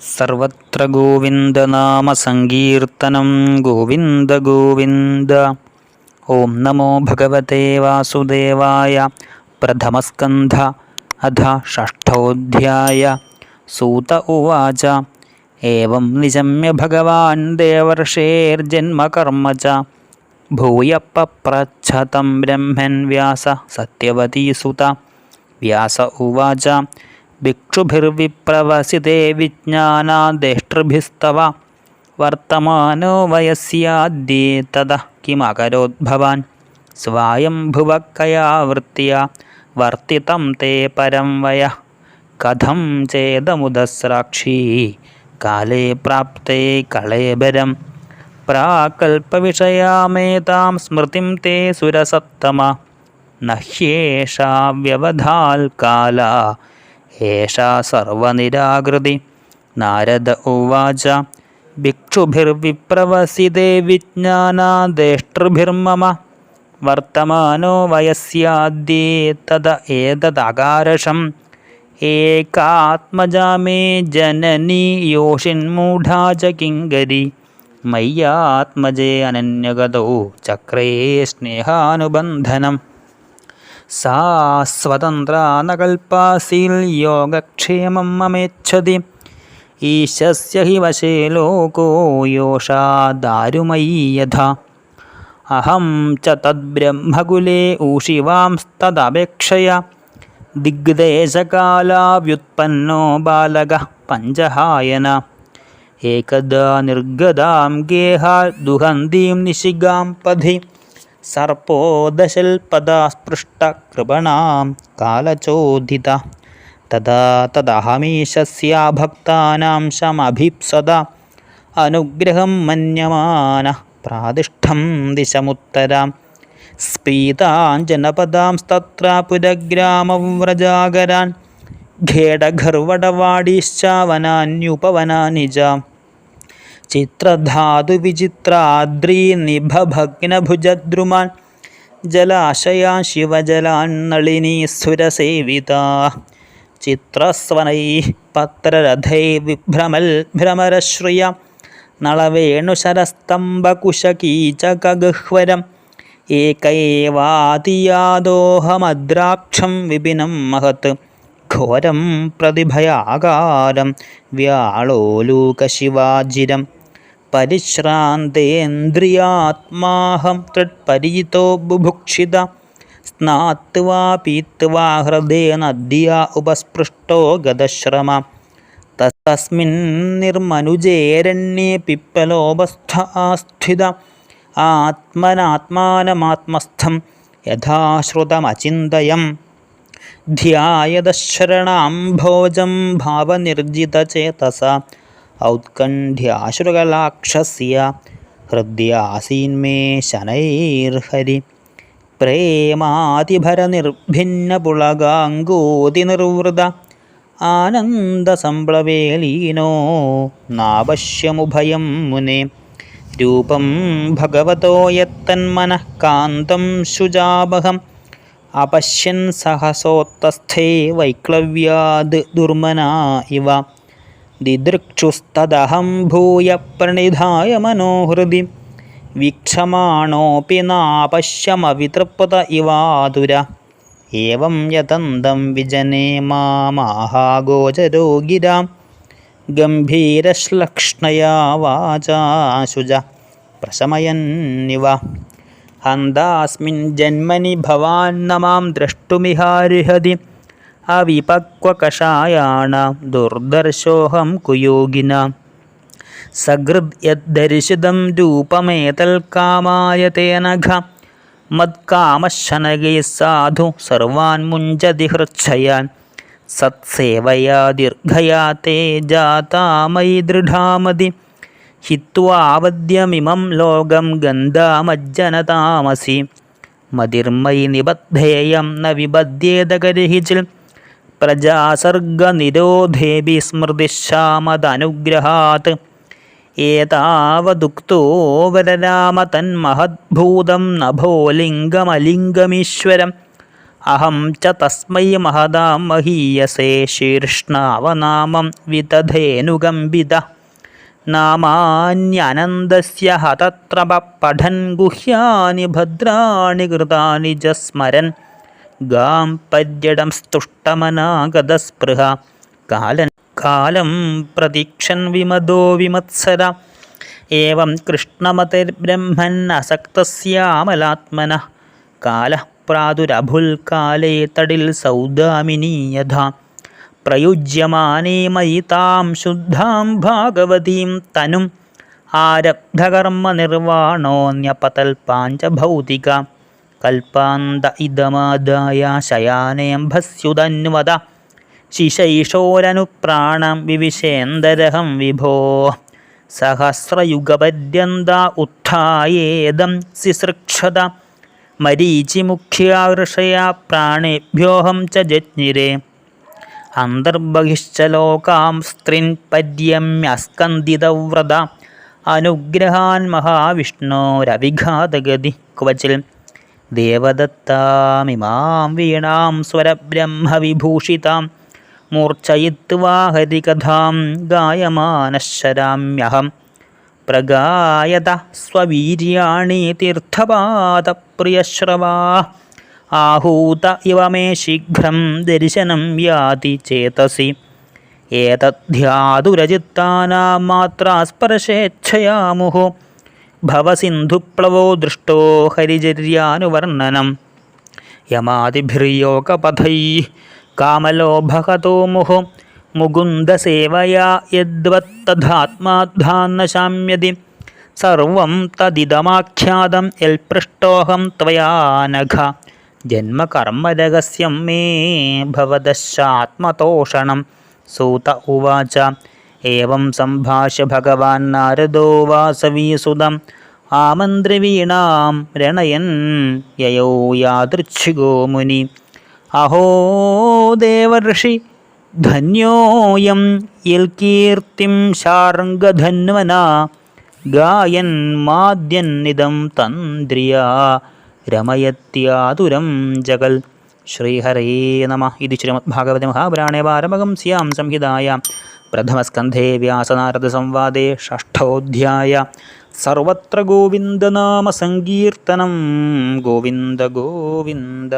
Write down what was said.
സർവത്ര ഗോവിന്ദനാമസങ്കീർത്തനം ഗോവിന്ദ ഗോവിന്ദ. ഓം നമോ ഭഗവത്തെ വാസുദേവായ പ്രഥമസ്കന്ധ അധ ഷഷ്ഠോധ്യായ. സൂത ഉവാച. ഏവം നിശമ്യ ഭഗവാൻ ദേവർഷേർജന്മകർമ്മ ച ഭൂയ പപ്രച്ഛതം ബ്രഹ്മൻ വ്യാസ സത്യവതീസുത വ്യാസ ഉവാച. ഭിക്ഷുഭിർവിപ്രവസിതേ വിജ്ഞാനാദേഷ്ടൃഭിസ്തവ വർത്തമാനോ വയസ്യാദ്യേ തതഃ കിമകരോത് ഭവാൻ സ്വായംഭുവക്കയാ വൃത്യ വർത്തിതം തേ പരം വയ. കഥം ചേതമുദസ്രാക്ഷി. കാലേ പ്രാപ്തേ കളേബരം പ്രാകൽപ്പവിഷയാമേതാം സ്മൃതിം തേ സുരസത്തമ. നഹ്യേഷാ വ്യവധാൽ കാല ഏഷാ സർവനിരാകൃതി. നാരദ ഉവാച ഭിക്ഷുഭിർവിപ്രവസിതേ വിജ്ഞാനാദേഷ്ടൃഭിർമമ. വർത്തമാനോ വയസ്യാദ്യേ തത ഏതദകാരഷം ഏകാത്മജാമേ ജനനി യോഷിന്മൂഢാ ച കിങ്കരി. മയ്യാത്മജേ അനന്യഗതോ ചക്രേ സ്നേഹാനുബന്ധനം. സാ സ്വതന്ത്രാനകൽപ്പാസീൽ യോഗക്ഷേമം മമേച്ഛതി ഈശസ്യ ഹി വശേ ലോകോ യോഷാ ദാരുമയീ യഥാ അഹം ച തദ്ബ്രഹ്മകുലേ ഊഷിവാംസ്തദപേക്ഷയ ദിഗ്ദേശകാലാവ്യുത്പന്നോ ബാലക പഞ്ചഹായന ഏകദാ നിർഗതാം ഗേഹാ ദുഹന്തീം നിശിഗാം പഥി കൃപണാം കാലചോദിത. തഥാ തദഹമീശസ്യാ ഭക്താനാം ശമഭീപ്സത അനുഗ്രഹം മന്യമാന പ്രാതിഷ്ഠം ദിശമുത്തരാം. സ്പീതാഞ്ജനപദാംസ്തത്ര പുരഗ്രാമവ്രജാകരാൻ ഖേടഘർവടവാടീശ്ചാവനാന്യുപവനാനി ച ചിത്രധാതുവിചിത്രാദ്രീനിഭഭഗ്നഭുജദ്രുമാൻ ജലാശയാ ശിവജലാൻ നളിനീസുരസേവിതാ ചിത്രസ്വനൈ പത്രരഥൈ വിഭ്രമൽ ഭ്രമരശ്രിയ. നളവേണുശരസ്തംഭകുശകീചകഗഹ്വരം. ഏകൈവാതിയാദോഹമദ്രാക്ഷം വിപിനം മഹത്. ഘോരം പ്രതിഭയാകാരം. വ്യാളോലൂകശിവാജിരം. പരിശ്രാന്തേന്ദ്രിയാത്മാഹം തൃത്പരീതോ ബുഭുക്ഷിത. സ്നാത്വാ പീത്വാ ഹൃദയനദ്യ ഉപസ്പൃഷ്ടോ ഗതശ്രമ തസ്മിൻ നിർമനുജേരണ്യേ പിപ്പലോപസ്ഥ ആത്മനാത്മാനമാത്മസ്ഥം യഥാശ്രുതമചിന്തയം. ധ്യായതശരണാം ഭോജം ഭാവനിർജിതചേതസ. ഔത്കണ്ഠ്യാശ്രുകലാക്ഷസ്യ ഹൃദ്യാസീന്മേ ശനൈർഹരി. പ്രേമാതിഭരനിർഭിന്നപുളകാങ്കോതിനിർവൃത ആനന്ദസംപ്ലവേലീനോ നാവശ്യമുഭയം മുനെ. രൂപം ഭഗവതോ യത്തന്മനഃകാന്തം ശുചാപഹം. അപശ്യൻ സഹസോത്തസ്ഥേ വൈക്ലവ്യാദ് ദുർമന ഇവ. ദിദൃക്ഷുസ്തദഹം ഭൂയ പ്രണിധായ മനോഹൃതി. വീക്ഷമാണോപി നാപശ്യമവിതൃപ്ത ഇവാതുര. ഏവം യതന്തം വിജനേ മാമാഹാഗോചരോ ഗിരാം ഗംഭീരശ്ലക്ഷ്ണയാ വാചാശുജ പ്രശമയന്നിവ. ഹന്താസ്മിൻ ജന്മനി ഭവാൻ നമാം മാം ദ്രഷ്ടുമിഹാർഹതി അവിപക്വകഷായാണ ദുർദർശോഹം കുയോഗിന. സഹൃദ് യദ്ദർശിതം രൂപമേതൽക്കാമായ തേനഘ മത്കാമശനകൈ സാധു സർവാൻ മുഞ്ചതി ഹൃച്ഛയാൻ. സത്സേവയാ ദീർഘയാ തേ ജാതാമയി ദൃഢാമതി. ഹിത്വാവദ്യമിമം ലോകം ഗന്ധാമജ്ജനതാമസി. മതിർമയി നിബദ്ധേയം ന വിബദ്ധ്യേതകരിഹിച്ചിൽ പ്രജാസർഗനിരോധേഭി സ്മൃതിശ്യാമദനുഗ്രഹാത് ഏതാവദുക്തോ വരരാമ തന്മഹദ്ഭൂതം നഭോലിംഗമലിംഗമീശ്വരം അഹം ച തസ്മൈ മഹതാം മഹീയസേ ശീർഷ്ണാവനാമം വിതധേനുകമ്പിത നാമാന്യനന്ദസ്യ ഹതത്രപ പഠൻ ഗുഹ്യാനി ഭദ്രാണി കൃതാനി ജസ്മരൻ. സ്മരൻ ഗാം പര്യടം സ്തുഷ്ടമനാഗതസ്പൃഹ. കാലൻ കാലം പ്രതീക്ഷൻ വിമദോ വിമത്സര. ഏവം കൃഷ്ണമതിർബ്രഹ്മൻ അസക്തസ്യാമലാത്മന. കാല പ്രാദുരഭുൽകാലേ തടിൽ സൗദാമിനീയഥ പ്രയുജ്യമാനേ മയി താം ശുദ്ധാം ഭാഗവതീം തനും. ആരബ്ധകർമ്മ നിർവാണോന്യപതൽ പാഞ്ചഭൗതിക കൽപ്പാന്ത ഇതമാദായ ശയാനേംഭസ്യുതന്വത ശിശൈഷോരനുപ്രാണം വിവിശേന്ദരഹം വിഭോ. സഹസ്രയുഗപര്യന്ത ഉത്ഥായേദം സിസൃക്ഷത. മരീചിമുഖ്യാകൃഷയാ പ്രാണേഭ്യോഹം ച ജജ്ഞിരേ. അന്തർബഹിശ്ച ലോകാം സ്ത്രീൻ പര്യമ്യസ്കന്ദിതവ്രത. അനുഗ്രഹാൻ മഹാവിഷ്ണോരവിഘാതഗതി ക്വചിൽ ദേവദത്താമിമാം വീണാം സ്വരബ്രഹ്മവിഭൂഷിതാം മൂർച്ഛയിത്വാ ഹരികഥാം പ്രഗായത സ്വീര്യാണി തീർത്ഥപാദപ്രിയശ്രവാ. ആഹൂത ഇവ മേ ശീഘ്രം ദർശനം യാതി ചേതസി. ഏതധ്യാതുരചിത്താനാം മാത്രാസ്പർശേച്ഛയാമുഹു ഭവസിന്ധുപ്ലവോ ദൃഷ്ടോ ഹരിചര്യാനുവർണനം യമാതിഭിർയോഗപഥൈ കാമലോഭകതോ മുഹു മുകുന്ദസേവയാ യദ്വത്തധാത്മാദ്ധാന്നശാമ്യതി സർവം തദിതമാഖ്യാതം എൽപൃഷ്ടോഹം ത്വയാനഘ ജന്മകർമ്മരഹസ്യം മേ ഭവദശാത്മതോഷണം സൂത ഉവാച ഏവം സംഭാഷ്യ ഭഗവാൻ നാരദോ വാസവീസുതം. ആമന്ത്രവീണാം രണയൻ യയോ യാദൃച്ഛികോ മുനി. അഹോ ദേവർഷി ധന്യോയം യൽകീർത്തിം ശാർഗധന്വന. ഗായൻ മാദ്യന്നിദം തന്ത്രിയ. രമയത്യാതുരം ജഗൽ. ശ്രീഹരേ നമ. ഇത് ശ്രീമദ്ഭാഗവത മഹാപുരാണേ വാരമകം സ്യാം സംഹിതായ. പ്രഥമസ്കന്ധേ വ്യാസനാരദസംവാദേ ഷഷ്ഠോധ്യായ. സർവത്ര ഗോവിന്ദനാമസങ്കീർത്തനം ഗോവിന്ദ ഗോവിന്ദ.